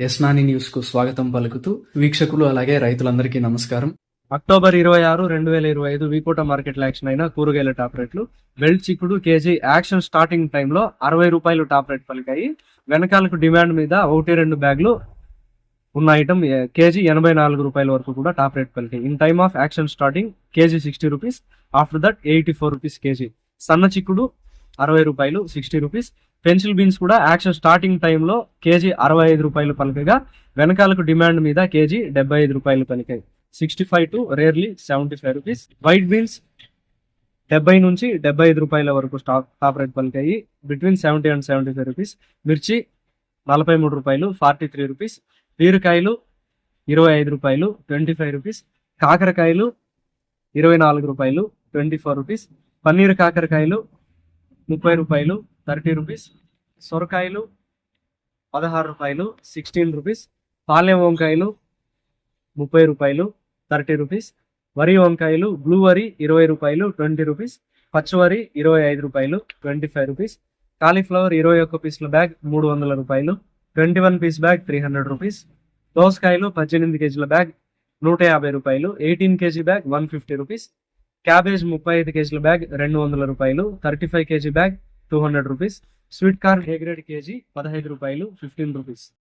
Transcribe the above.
యస్నాని న్యూస్కు స్వాగతం పలుకుతూ వీక్షకులు అలాగే రైతులందరికీ నమస్కారం. అక్టోబర్ ఇరవై ఆరు రెండు వేల ఇరవై ఐదు వీకోట మార్కెట్ యాక్షన్ అయిన కూరగాయల టాప్ రేట్లు. బెల్ట్ చిక్కుడు కేజీ యాక్షన్ స్టార్టింగ్ టైంలో అరవై రూపాయలు టాప్ రేట్ పలికాయి. వెనకాలకు డిమాండ్ మీద ఒకటి రెండు బ్యాగులు ఉన్న ఐటమ్ కేజీ ఎనభై నాలుగు రూపాయల వరకు కూడా top rate పలికాయి. In time of auction starting K G sixty rupees after that eighty four rupees K G. సన్న చిక్కుడు అరవై రూపాయలు సిక్స్టీ రూపీస్ పెన్సిల్ బీన్స్ కూడా యాక్షన్ స్టార్టింగ్ టైంలో కేజీ అరవై ఐదు రూపాయలు పలికగా వెనకాలకు డిమాండ్ మీద కేజీ డెబ్బై ఐదు రూపాయలు పలికాయి. Sixty five to rarely seventy five rupees white beans డెబ్బై నుంచి డెబ్బై ఐదు రూపాయల వరకు stock top rate పలికాయి. Between seventy and seventy five rupees మిర్చి నలభై మూడు రూపాయలు ఫార్టీ త్రీ రూపీస్ బీరకాయలు ఇరవై ఐదు రూపాయలు ట్వంటీ ఫైవ్ రూపీస్ కాకరకాయలు ఇరవై నాలుగు రూపాయలు ట్వంటీ ఫోర్ రూపీస్ పన్నీర్ కాకరకాయలు ముప్పై రూపాయలు థర్టీ రూపీస్. సొరకాయలు పదహారు రూపాయలు సిక్స్టీన్ రూపీస్. పాలెం వంకాయలు ముప్పై రూపాయలు థర్టీ రూపీస్. వరి వంకాయలు బ్లూ వరి ఇరవై రూపాయలు ట్వంటీ రూపీస్. పచ్చివరి ఇరవై ఐదు రూపాయలు ట్వంటీ ఫైవ్ రూపీస్. కాలీఫ్లవర్ ఇరవై ఒక్క పీసుల బ్యాగ్ మూడు వందల రూపాయలు. Twenty one piece bag three hundred rupees. దోసకాయలు పద్దెనిమిది కేజీల బ్యాగ్ నూట యాభై రూపాయలు. Eighteen K G bag one fifty rupees. Cabbage ముప్పై ఐదు కేజీల బ్యాగ్ రెండు వందల రూపాయలు. Thirty five K G bag two hundred rupees. Sweet corn A grade K G పదహైదు రూపాయలు ఫిఫ్టీన్ రూపీస్.